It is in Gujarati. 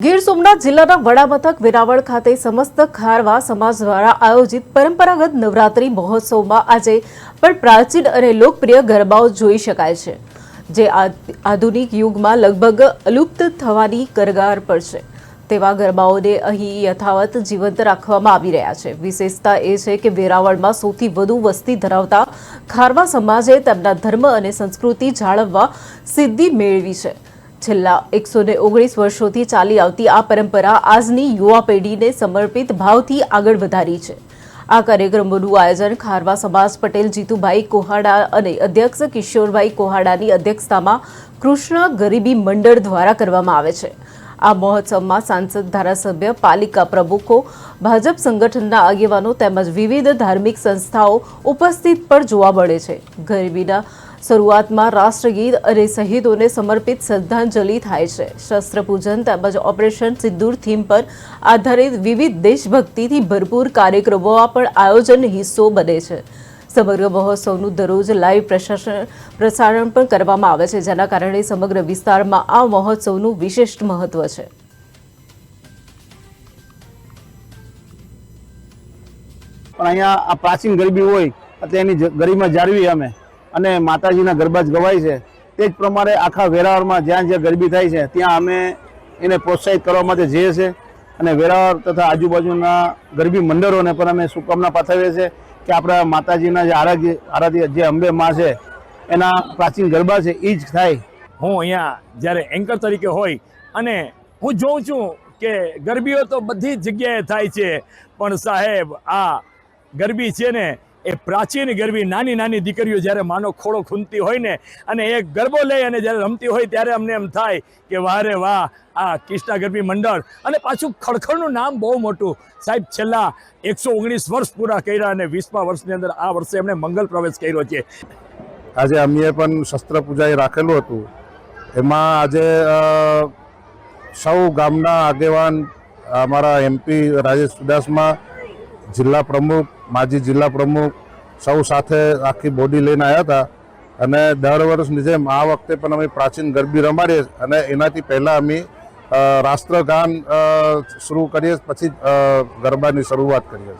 ગીર સોમનાથ જિલ્લાના વડામથક વેરાવળ ખાતે સમસ્ત ખારવા સમાજ દ્વારા આયોજિત પરંપરાગત નવરાત્રી મહોત્સવમાં આજે પણ પ્રાચીન અને લોકપ્રિય ગરબાઓ જોઈ શકાય છે, જે આધુનિક યુગમાં લગભગ અલુપ્ત થવાની કરગાર પર છે. તેવા ગરબાઓને અહીં યથાવત જીવંત રાખવામાં આવી રહ્યા છે. વિશેષતા એ છે કે વેરાવળમાં સૌથી વધુ વસ્તી ધરાવતા ખારવા સમાજે તેમના ધર્મ અને સંસ્કૃતિ જાળવવા સિદ્ધિ મેળવી છે. છેલ્લા એકસો ને ઓગણીસ વર્ષોથી ચાલી આવતી આ પરંપરા આજની યુવા પેઢીને સમર્પિત ભાવથી આગળ વધારી છે. આ કાર્યક્રમોનું આયોજન ખારવા સમાજ પટેલ, જીતુભાઈ કોહાડા અને અધ્યક્ષ કિશોરભાઈ કોહાડાની અધ્યક્ષતામાં કૃષ્ણ ગરીબી મંડળ દ્વારા કરવામાં આવે છે. આ મહોત્સવમાં સાંસદ ધારાસભ્ય, પાલિકા પ્રમુખો, ભાજપ સંગઠનના આગેવાનો તેમજ વિવિધ ધાર્મિક સંસ્થાઓ ઉપસ્થિત પણ જોવા મળે છે. ગરબીના શરૂઆતમાં રાષ્ટ્રગીત અને શહીદોને સમર્પિત શ્રદ્ધાંજલિ થાય છે. શસ્ત્રપૂજન તેમજ ઓપરેશન સિંદૂર થીમ પર આધારિત વિવિધ દેશભક્તિથી ભરપૂર કાર્યક્રમોમાં પણ આયોજન હિસ્સો બને છે. સમગ્ર મહોત્સવનું દરરોજ લાઈવ પ્રસારણ પણ કરવામાં આવે છે, જેના કારણે સમગ્ર વિસ્તારમાં આ મહોત્સવનું વિશેષ મહત્વ છે. પણ અહીંયા આ પ્રાચીન ગરબી હોય, એટલે એની ગરીમાં જાળવી અમે. અને માતાજીના ગરબા જ ગવાય છે. તે જ પ્રમાણે આખા વેરાવળમાં જ્યાં જ્યાં ગરબી થાય છે, ત્યાં અમે એને પ્રોત્સાહિત કરવા માટે જઈએ છીએ. અને વેરાવળ તથા આજુબાજુના ગરબી મંડળોને પણ અમે શુભકામના પાઠવીએ છીએ. કે આપણા માતાજીના જે આરાધ્ય આરાધ્ય જે અંબે માં છે, એના પ્રાચીન ગરબા છે એ જ થાય. હું અહીંયા જ્યારે એન્કર તરીકે હોય અને હું જોઉં છું કે ગરબીઓ તો બધી જ જગ્યાએ થાય છે. પણ સાહેબ, આ ગરબી છે ને એ પ્રાચીન ગરબી નાની નાની દીકરીઓ જ્યારે માનો ખોળો ખૂંદતી હોય ને, અને એ ગરબો લઈ અને જ્યારે રમતી હોય ત્યારે અમને એમ થાય કે વાહ રે વાહ, આ કિષ્ટા ગરબી મંડળ. અને પાછું ખડખડનું નામ બહુ મોટું. સાહેબ, છેલ્લા એકસો ઓગણીસ વર્ષ પૂરા કર્યા અને વીસમા વર્ષની અંદર આ વર્ષે એમણે મંગલ પ્રવેશ કર્યો છે. આજે અમે પણ શસ્ત્ર પૂજાએ રાખેલું હતું. એમાં આજે સૌ ગામના આગેવાન, અમારા એમપી રાજેશ ચુડાસમા જિલ્લા પ્રમુખ માજી જિલ્લા પ્રમુખ સૌ સાથે આખી બોડી લઈને આવ્યા હતા. અને દર વર્ષની જેમ આ વખતે પણ અમે પ્રાચીન ગરબી રમાડીએ અને એનાથી પહેલાં અમે રાષ્ટ્રગાન શરૂ કરીએ, પછી ગરબાની શરૂઆત કરીએ